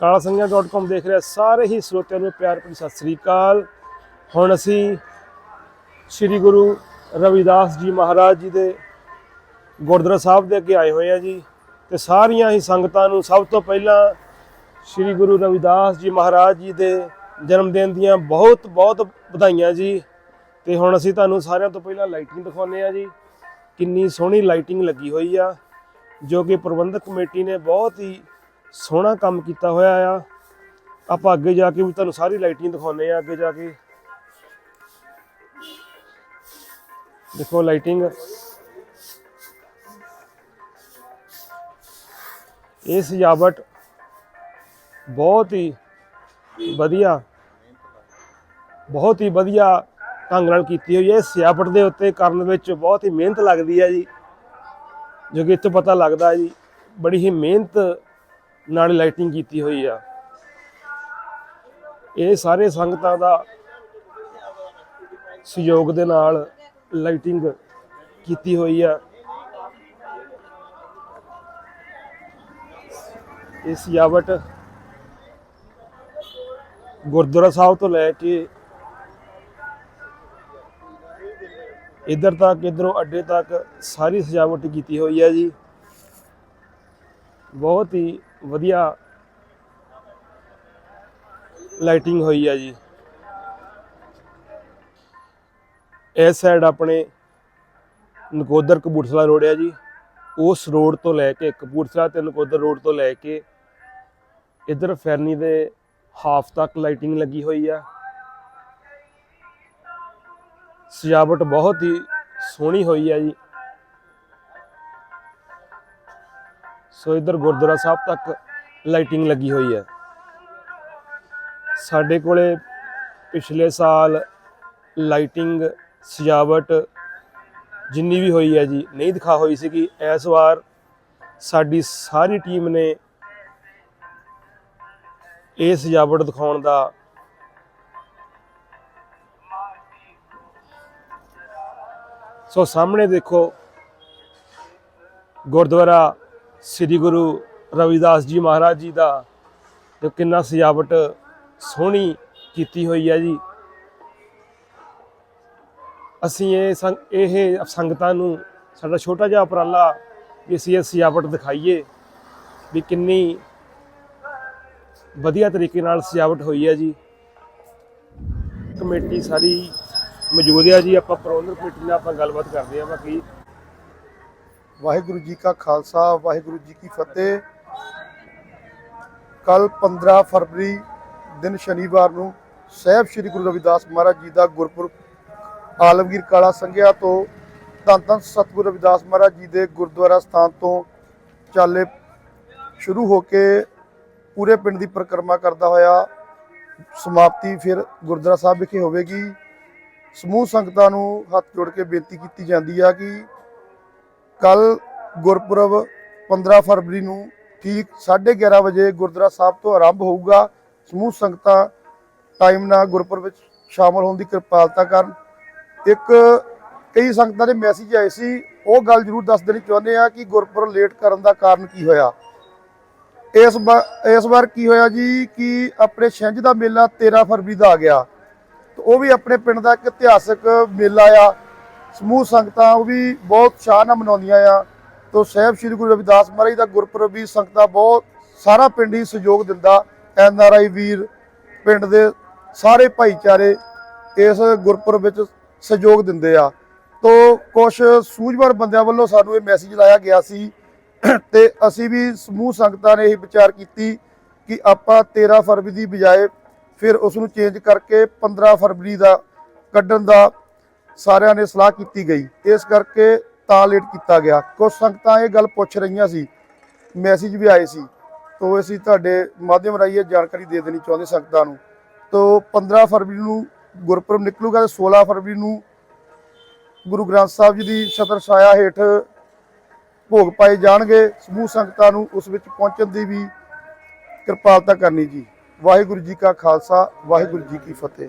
ਕਾਲਾ ਕਾਲਾਸੰਗਿਆ.com ਦੇਖ ਰਿਹਾ ਸਾਰੇ ਹੀ ਸਰੋਤਿਆਂ ਨੂੰ ਪਿਆਰ ਭਰੀ ਸਤਿ ਸ੍ਰੀ ਅਕਾਲ। ਹੁਣ ਅਸੀਂ ਸ੍ਰੀ ਗੁਰੂ ਰਵਿਦਾਸ ਜੀ ਮਹਾਰਾਜ ਜੀ ਦੇ ਗੁਰਦੁਆਰਾ ਸਾਹਿਬ ਦੇ ਅੱਗੇ ਆਏ ਹੋਏ ਆ ਜੀ ਤੇ ਸਾਰੀਆਂ ਹੀ ਸੰਗਤਾਂ ਨੂੰ ਸਭ ਤੋਂ ਪਹਿਲਾਂ ਸ੍ਰੀ ਗੁਰੂ ਰਵਿਦਾਸ ਜੀ ਮਹਾਰਾਜ ਜੀ ਦੇ ਜਨਮ ਦਿਨ ਦੀਆਂ ਬਹੁਤ ਬਹੁਤ ਵਧਾਈਆਂ ਜੀ। ਤੇ ਹੁਣ ਅਸੀਂ ਤੁਹਾਨੂੰ ਸਾਰਿਆਂ ਤੋਂ ਪਹਿਲਾਂ ਲਾਈਟਿੰਗ ਦਿਖਾਉਂਦੇ ਆ ਜੀ। ਕਿੰਨੀ ਸੋਹਣੀ ਲਾਈਟਿੰਗ ਲੱਗੀ ਹੋਈ ਆ, ਜੋ ਕਿ ਪ੍ਰਬੰਧਕ ਕਮੇਟੀ ਨੇ ਬਹੁਤ ਹੀ ਸੋਹਣਾ ਕੰਮ ਕੀਤਾ ਹੋਇਆ ਆ। ਆਪਾਂ ਅੱਗੇ ਜਾ ਕੇ ਵੀ ਤੁਹਾਨੂੰ ਸਾਰੀ ਲਾਈਟਿੰਗ ਦਿਖਾਉਂਦੇ ਆ, ਅੱਗੇ ਜਾ ਕੇ। ਦੇਖੋ ਲਾਈਟਿੰਗ। ਇਹ ਸਜਾਵਟ ਬਹੁਤ ਹੀ ਵਧੀਆ, ਬਹੁਤ ਹੀ ਵਧੀਆ ਢੰਗ ਨਾਲ ਕੀਤੀ ਹੋਈ ਹੈ। ਇਸ ਸਜਾਵਟ ਦੇ ਉੱਤੇ ਕਰਨ ਵਿੱਚ ਬਹੁਤ ਹੀ ਮਿਹਨਤ ਲੱਗਦੀ ਹੈ ਜੀ, ਜੋ ਕਿ ਇੱਥੋਂ ਪਤਾ ਲੱਗਦਾ ਜੀ। ਬੜੀ ਹੀ ਮਿਹਨਤ ਨਾਲ ਲਾਈਟਿੰਗ ਕੀਤੀ ਹੋਈ ਆ। ਇਹ ਸਾਰੇ ਸੰਗਤਾਂ ਦਾ ਸਹਿਯੋਗ ਦੇ ਨਾਲ ਲਾਈਟਿੰਗ ਕੀਤੀ ਹੋਈ ਆ। ਇਹ ਸਜਾਵਟ ਗੁਰਦੁਆਰਾ ਸਾਹਿਬ ਤੋਂ ਲੈ ਕੇ ਇੱਧਰ ਤੱਕ, ਇੱਧਰੋਂ ਅੱਡੇ ਤੱਕ ਸਾਰੀ ਸਜਾਵਟ ਕੀਤੀ ਹੋਈ ਹੈ ਜੀ। ਬਹੁਤ ਹੀ ਵਧੀਆ ਲਾਈਟਿੰਗ ਹੋਈ ਹੈ ਜੀ। ਇਸ ਸਾਈਡ ਆਪਣੇ ਨਕੋਦਰ ਕਪੂਰਥਲਾ ਰੋਡ ਆ ਜੀ। ਉਸ ਰੋਡ ਤੋਂ ਲੈ ਕੇ ਕਪੂਰਥਲਾ ਤੇ ਨਕੋਦਰ ਰੋਡ ਤੋਂ ਲੈ ਕੇ ਇੱਧਰ ਫੈਰਨੀ ਦੇ ਹਾਫ ਤੱਕ ਲਾਈਟਿੰਗ ਲੱਗੀ ਹੋਈ ਆ। ਸਜਾਵਟ ਬਹੁਤ ਹੀ ਸੋਹਣੀ ਹੋਈ ਹੈ ਜੀ। ਸੋ ਇਧਰ ਗੁਰਦੁਆਰਾ ਸਾਹਿਬ ਤੱਕ ਲਾਈਟਿੰਗ ਲੱਗੀ ਹੋਈ ਹੈ। ਸਾਡੇ ਕੋਲੇ ਪਿਛਲੇ ਸਾਲ ਲਾਈਟਿੰਗ, ਸਜਾਵਟ ਜਿੰਨੀ ਵੀ ਹੋਈ ਹੈ ਜੀ, ਨਹੀਂ ਦਿਖਾ ਹੋਈ ਸੀਗੀ ਇਸ ਵਾਰ ਸਾਡੀ ਸਾਰੀ ਟੀਮ ਨੇ ਇਹ ਸਜਾਵਟ ਦਿਖਾਉਣ ਦਾ ਸੋ ਸਾਹਮਣੇ ਦੇਖੋ ਗੁਰਦੁਆਰਾ ਸ੍ਰੀ ਗੁਰੂ ਰਵਿਦਾਸ ਜੀ ਮਹਾਰਾਜ ਜੀ ਦਾ ਤੇ ਕਿੰਨਾ ਸਜਾਵਟ ਸੋਹਣੀ ਕੀਤੀ ਹੋਈ ਹੈ ਜੀ। ਅਸੀਂ ਇਹ ਸੰਗ- ਇਹ ਸੰਗਤਾਂ ਨੂੰ, ਸਾਡਾ ਛੋਟਾ ਜਿਹਾ ਉਪਰਾਲਾ ਵੀ ਅਸੀਂ ਇਹ ਸਜਾਵਟ ਦਿਖਾਈਏ ਵੀ ਕਿੰਨੀ ਵਧੀਆ ਤਰੀਕੇ ਨਾਲ ਸਜਾਵਟ ਹੋਈ ਹੈ ਜੀ। ਕਮੇਟੀ ਸਾਰੀ ਮੌਜੂਦ ਹੈ ਜੀ, ਆਪਾਂ ਪ੍ਰਬੰਧਕ ਕਮੇਟੀ ਨਾਲ ਆਪਾਂ ਗੱਲਬਾਤ ਕਰਦੇ ਹਾਂ ਬਾਕੀ ਵਾਹਿਗੁਰੂ ਜੀ ਕਾ ਖਾਲਸਾ, ਵਾਹਿਗੁਰੂ ਜੀ ਕੀ ਫਤਿਹ। ਕੱਲ 15 ਫਰਵਰੀ ਦਿਨ ਸ਼ਨੀਵਾਰ ਨੂੰ ਸਹਿਬ ਸ੍ਰੀ ਗੁਰੂ ਰਵਿਦਾਸ ਮਹਾਰਾਜ ਜੀ ਦਾ ਗੁਰਪੁਰਬ ਆਲਮਗੀਰ ਕਾਲਾ ਸੰਘਿਆ ਤੋਂ ਧੰਨ ਧੰਨ ਸਤਿਗੁਰੂ ਰਵਿਦਾਸ ਮਹਾਰਾਜ ਜੀ ਦੇ ਗੁਰਦੁਆਰਾ ਸਥਾਨ ਤੋਂ ਚਾਲੇ ਸ਼ੁਰੂ ਹੋ ਕੇ ਪੂਰੇ ਪਿੰਡ ਦੀ ਪਰਿਕਰਮਾ ਕਰਦਾ ਹੋਇਆ ਸਮਾਪਤੀ ਫਿਰ ਗੁਰਦੁਆਰਾ ਸਾਹਿਬ ਵਿਖੇ ਹੋਵੇਗੀ। ਸਮੂਹ ਸੰਗਤਾਂ ਨੂੰ ਹੱਥ ਜੋੜ ਕੇ ਬੇਨਤੀ ਕੀਤੀ ਜਾਂਦੀ ਆ ਕਿ ਕੱਲ ਗੁਰਪੁਰਬ 15 ਫਰਵਰੀ ਨੂੰ ਠੀਕ 11:30 ਵਜੇ ਗੁਰਦੁਆਰਾ ਸਾਹਿਬ ਤੋਂ ਆਰੰਭ ਹੋਊਗਾ। ਸਮੂਹ ਸੰਗਤਾਂ ਟਾਈਮ ਨਾਲ ਗੁਰਪੁਰਬ ਵਿੱਚ ਸ਼ਾਮਲ ਹੋਣ ਦੀ ਕਿਰਪਾਲਤਾ ਕਰਨ। ਇੱਕ ਕਈ ਸੰਗਤਾਂ ਦੇ ਮੈਸੇਜ ਆਏ ਸੀ, ਉਹ ਗੱਲ ਜ਼ਰੂਰ ਦੱਸ ਦੇਣੀ ਚਾਹੁੰਦੇ ਆ ਕਿ ਗੁਰਪੁਰਬ ਲੇਟ ਕਰਨ ਦਾ ਕਾਰਨ ਕੀ ਹੋਇਆ। ਇਸ ਵਾਰ ਇਸ ਵਾਰ ਕੀ ਹੋਇਆ ਜੀ ਕਿ ਆਪਣੇ ਛਿੰਝ ਦਾ ਮੇਲਾ 13 ਫਰਵਰੀ ਦਾ ਆ ਗਿਆ। ਤੇ ਉਹ ਵੀ ਆਪਣੇ ਪਿੰਡ ਦਾ ਇੱਕ ਇਤਿਹਾਸਕ ਮੇਲਾ ਆ। ਸਮੂਹ ਸੰਗਤਾਂ ਉਹ ਵੀ ਬਹੁਤ ਸ਼ਾਨ ਨਾਲ ਮਨਾਉਂਦੀਆਂ ਆ। ਤੋ ਸਹਿਬ ਸ੍ਰੀ ਗੁਰੂ ਰਵਿਦਾਸ ਮਹਾਰਾਜ ਦਾ ਗੁਰਪੁਰਬ ਵੀ ਸੰਗਤਾਂ ਬਹੁਤ ਸਾਰਾ ਪਿੰਡ ਹੀ ਸਹਿਯੋਗ ਦਿੰਦਾ। ਐਨ ਆਰ ਆਈ ਵੀਰ, ਪਿੰਡ ਦੇ ਸਾਰੇ ਭਾਈਚਾਰੇ ਇਸ ਗੁਰਪੁਰਬ ਵਿੱਚ ਸਹਿਯੋਗ ਦਿੰਦੇ ਆ। ਤੋ ਕੁਝ ਸੂਝਵਾਨ ਬੰਦਿਆਂ ਵੱਲੋਂ ਸਾਨੂੰ ਇਹ ਮੈਸੇਜ ਲਾਇਆ ਗਿਆ ਸੀ ਤੇ ਅਸੀਂ ਵੀ ਸਮੂਹ ਸੰਗਤਾਂ ਨੇ ਇਹ ਵਿਚਾਰ ਕੀਤੀ ਕਿ ਆਪਾਂ 13 ਫਰਵਰੀ ਦੀ ਬਜਾਏ ਫਿਰ ਉਸ ਨੂੰ ਚੇਂਜ ਕਰਕੇ 15 ਫਰਵਰੀ ਦਾ ਕੱਢਣ ਦਾ ਸਾਰਿਆਂ ਨੇ ਸਲਾਹ ਕੀਤੀ ਗਈ। ਇਸ ਕਰਕੇ ਤਾਂ ਲੇਟ ਕੀਤਾ ਗਿਆ। ਕੁਝ ਸੰਗਤਾਂ ਇਹ ਗੱਲ ਪੁੱਛ ਰਹੀਆਂ ਸੀ। ਮੈਸੇਜ ਵੀ ਆਏ ਸੀ। ਤੋਂ ਅਸੀਂ ਤੁਹਾਡੇ ਮਾਧਿਅਮ ਰਾਹੀਂ ਇਹ ਜਾਣਕਾਰੀ ਦੇ ਦੇਣੀ ਚਾਹੁੰਦੇ ਸੰਗਤਾਂ ਨੂੰ। ਤੋਂ 15 ਫਰਵਰੀ ਨੂੰ ਗੁਰਪੁਰਬ ਨਿਕਲੂਗਾ ਤੇ 16 ਫਰਵਰੀ ਨੂੰ ਗੁਰੂ ਗ੍ਰੰਥ ਸਾਹਿਬ ਜੀ ਦੀ ਛਤਰ ਛਾਇਆ ਹੇਠ ਭੋਗ ਪਾਏ ਜਾਣਗੇ। ਸਮੂਹ ਸੰਗਤਾਂ ਨੂੰ ਉਸ ਵਿੱਚ ਪਹੁੰਚਣ ਦੀ ਵੀ ਕਿਰਪਾਲਤਾ ਕਰਨੀ ਜੀ। ਵਾਹਿਗੁਰੂ ਜੀ ਕਾ ਖਾਲਸਾ, ਵਾਹਿਗੁਰੂ ਜੀ ਕੀ ਫਤਿਹ।